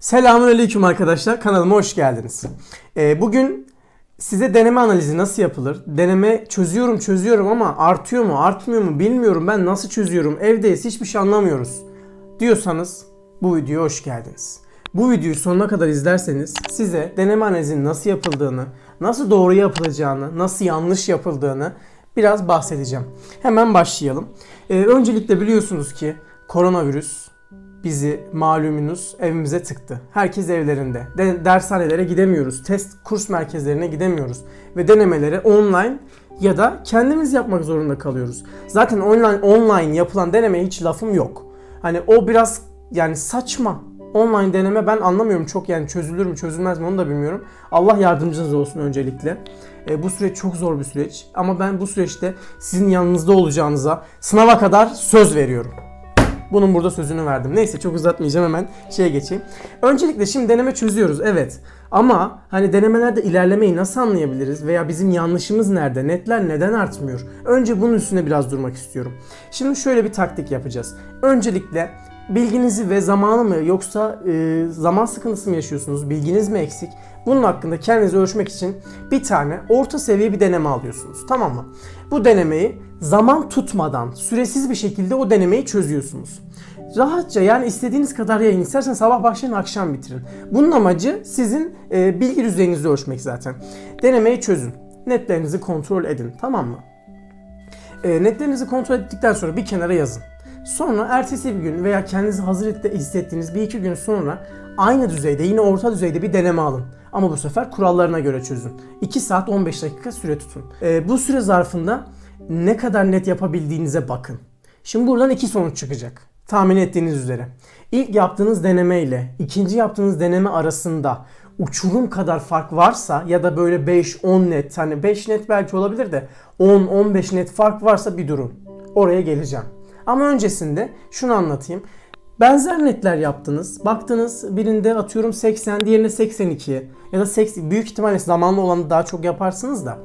Selamünaleyküm arkadaşlar. Kanalıma hoş geldiniz. Ee, bugün size deneme analizi nasıl yapılır? Deneme çözüyorum çözüyorum ama artıyor mu artmıyor mu bilmiyorum. Ben nasıl çözüyorum? Evdeyiz hiçbir şey anlamıyoruz. Diyorsanız bu videoya hoş geldiniz. Bu videoyu sonuna kadar izlerseniz size deneme analizinin nasıl yapıldığını, nasıl doğru yapılacağını, nasıl yanlış yapıldığını biraz bahsedeceğim. Hemen başlayalım. Ee, öncelikle biliyorsunuz ki koronavirüs bizi malumunuz evimize tıktı. Herkes evlerinde. De- dershanelere gidemiyoruz. Test kurs merkezlerine gidemiyoruz. Ve denemeleri online ya da kendimiz yapmak zorunda kalıyoruz. Zaten online online yapılan denemeye hiç lafım yok. Hani o biraz yani saçma. Online deneme ben anlamıyorum çok yani çözülür mü çözülmez mi onu da bilmiyorum. Allah yardımcınız olsun öncelikle. E, bu süreç çok zor bir süreç ama ben bu süreçte sizin yanınızda olacağınıza sınava kadar söz veriyorum. Bunun burada sözünü verdim. Neyse çok uzatmayacağım hemen şeye geçeyim. Öncelikle şimdi deneme çözüyoruz evet. Ama hani denemelerde ilerlemeyi nasıl anlayabiliriz veya bizim yanlışımız nerede? Netler neden artmıyor? Önce bunun üstüne biraz durmak istiyorum. Şimdi şöyle bir taktik yapacağız. Öncelikle bilginizi ve zamanı mı yoksa e, zaman sıkıntısı mı yaşıyorsunuz? Bilginiz mi eksik? Bunun hakkında kendinizi ölçmek için bir tane orta seviye bir deneme alıyorsunuz. Tamam mı? Bu denemeyi zaman tutmadan süresiz bir şekilde o denemeyi çözüyorsunuz. Rahatça yani istediğiniz kadar yayın isterseniz sabah başlayın akşam bitirin. Bunun amacı sizin e, bilgi düzeyinizi ölçmek zaten. Denemeyi çözün. Netlerinizi kontrol edin. Tamam mı? E, netlerinizi kontrol ettikten sonra bir kenara yazın. Sonra ertesi bir gün veya kendinizi hazır et- hissettiğiniz bir iki gün sonra aynı düzeyde yine orta düzeyde bir deneme alın. Ama bu sefer kurallarına göre çözün. 2 saat 15 dakika süre tutun. E, bu süre zarfında ne kadar net yapabildiğinize bakın. Şimdi buradan iki sonuç çıkacak. Tahmin ettiğiniz üzere. İlk yaptığınız deneme ile ikinci yaptığınız deneme arasında uçurum kadar fark varsa ya da böyle 5-10 net hani 5 net belki olabilir de 10-15 net fark varsa bir durun. Oraya geleceğim. Ama öncesinde şunu anlatayım. Benzer netler yaptınız. Baktınız birinde atıyorum 80, diğerinde 82 ya da 80 büyük ihtimalle zamanlı olanı daha çok yaparsınız da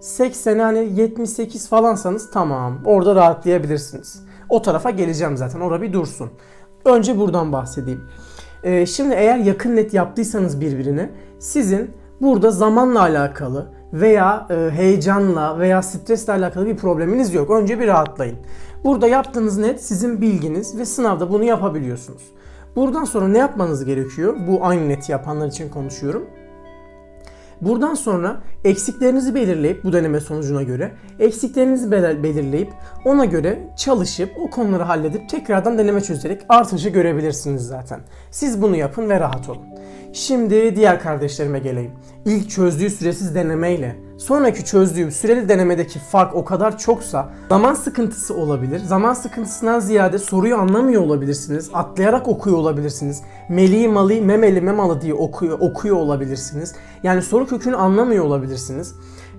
80 hani 78 falansanız tamam orada rahatlayabilirsiniz. O tarafa geleceğim zaten orada bir dursun. Önce buradan bahsedeyim. Ee, şimdi eğer yakın net yaptıysanız birbirine sizin burada zamanla alakalı veya e, heyecanla veya stresle alakalı bir probleminiz yok. Önce bir rahatlayın. Burada yaptığınız net sizin bilginiz ve sınavda bunu yapabiliyorsunuz. Buradan sonra ne yapmanız gerekiyor? Bu aynı neti yapanlar için konuşuyorum. Buradan sonra eksiklerinizi belirleyip bu deneme sonucuna göre eksiklerinizi belir- belirleyip ona göre çalışıp o konuları halledip tekrardan deneme çözerek artışı görebilirsiniz zaten. Siz bunu yapın ve rahat olun. Şimdi diğer kardeşlerime geleyim. İlk çözdüğü süresiz denemeyle sonraki çözdüğüm süreli denemedeki fark o kadar çoksa zaman sıkıntısı olabilir. Zaman sıkıntısından ziyade soruyu anlamıyor olabilirsiniz. Atlayarak okuyor olabilirsiniz. Meli malı memeli memalı diye okuyor, okuyor olabilirsiniz. Yani soru kökünü anlamıyor olabilirsiniz.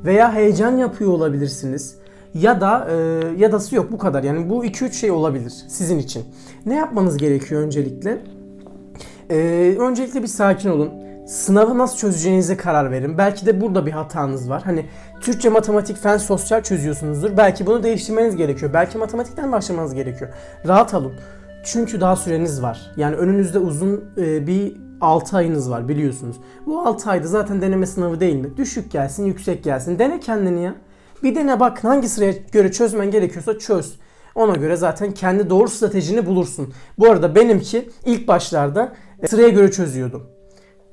Veya heyecan yapıyor olabilirsiniz. Ya da e, ya dası yok bu kadar. Yani bu 2-3 şey olabilir sizin için. Ne yapmanız gerekiyor öncelikle? Ee, öncelikle bir sakin olun. Sınavı nasıl çözeceğinize karar verin. Belki de burada bir hatanız var. Hani Türkçe, matematik, fen, sosyal çözüyorsunuzdur. Belki bunu değiştirmeniz gerekiyor. Belki matematikten başlamanız gerekiyor. Rahat olun. Çünkü daha süreniz var. Yani önünüzde uzun e, bir 6 ayınız var biliyorsunuz. Bu 6 ayda zaten deneme sınavı değil mi? Düşük gelsin, yüksek gelsin. Dene kendini ya. Bir dene bak hangi sıraya göre çözmen gerekiyorsa çöz. Ona göre zaten kendi doğru stratejini bulursun. Bu arada benimki ilk başlarda sıraya göre çözüyordum.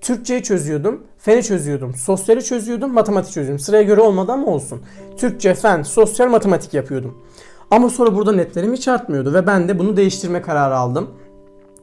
Türkçeyi çözüyordum, feni çözüyordum, sosyali çözüyordum, matematik çözüyordum. Sıraya göre olmadı ama olsun. Türkçe, fen, sosyal, matematik yapıyordum. Ama sonra burada netlerim hiç artmıyordu ve ben de bunu değiştirme kararı aldım.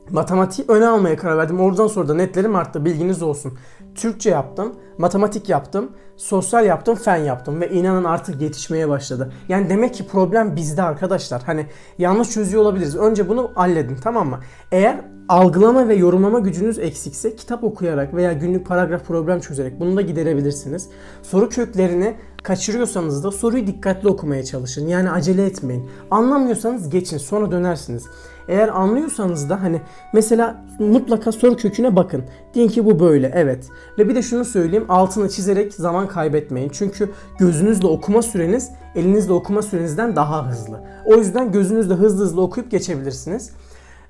Matematiği öne almaya karar verdim. Oradan sonra da netlerim arttı. Bilginiz olsun. Türkçe yaptım, matematik yaptım, sosyal yaptım, fen yaptım ve inanın artık yetişmeye başladı. Yani demek ki problem bizde arkadaşlar. Hani yanlış çözüyor olabiliriz. Önce bunu halledin tamam mı? Eğer algılama ve yorumlama gücünüz eksikse kitap okuyarak veya günlük paragraf problem çözerek bunu da giderebilirsiniz. Soru köklerini kaçırıyorsanız da soruyu dikkatli okumaya çalışın. Yani acele etmeyin. Anlamıyorsanız geçin sonra dönersiniz. Eğer anlıyorsanız da hani mesela mutlaka soru köküne bakın. Deyin ki bu böyle evet. Ve bir de şunu söyleyeyim altını çizerek zaman kaybetmeyin. Çünkü gözünüzle okuma süreniz elinizle okuma sürenizden daha hızlı. O yüzden gözünüzle hızlı hızlı okuyup geçebilirsiniz.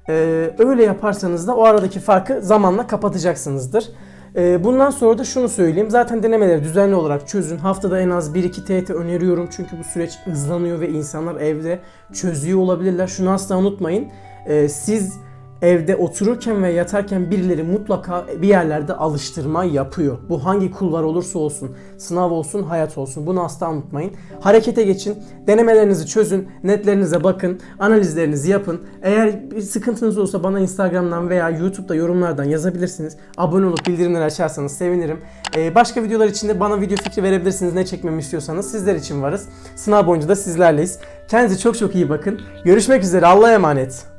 Ee, öyle yaparsanız da o aradaki farkı zamanla kapatacaksınızdır. Ee, bundan sonra da şunu söyleyeyim. Zaten denemeleri düzenli olarak çözün. Haftada en az 1-2 TET öneriyorum. Çünkü bu süreç hızlanıyor ve insanlar evde çözüyor olabilirler. Şunu asla unutmayın. Ee, siz evde otururken ve yatarken birileri mutlaka bir yerlerde alıştırma yapıyor. Bu hangi kulvar olursa olsun, sınav olsun, hayat olsun. Bunu asla unutmayın. Harekete geçin, denemelerinizi çözün, netlerinize bakın, analizlerinizi yapın. Eğer bir sıkıntınız olursa bana Instagram'dan veya YouTube'da yorumlardan yazabilirsiniz. Abone olup bildirimleri açarsanız sevinirim. Ee, başka videolar için de bana video fikri verebilirsiniz. Ne çekmemi istiyorsanız sizler için varız. Sınav boyunca da sizlerleyiz. Kendinize çok çok iyi bakın. Görüşmek üzere. Allah'a emanet.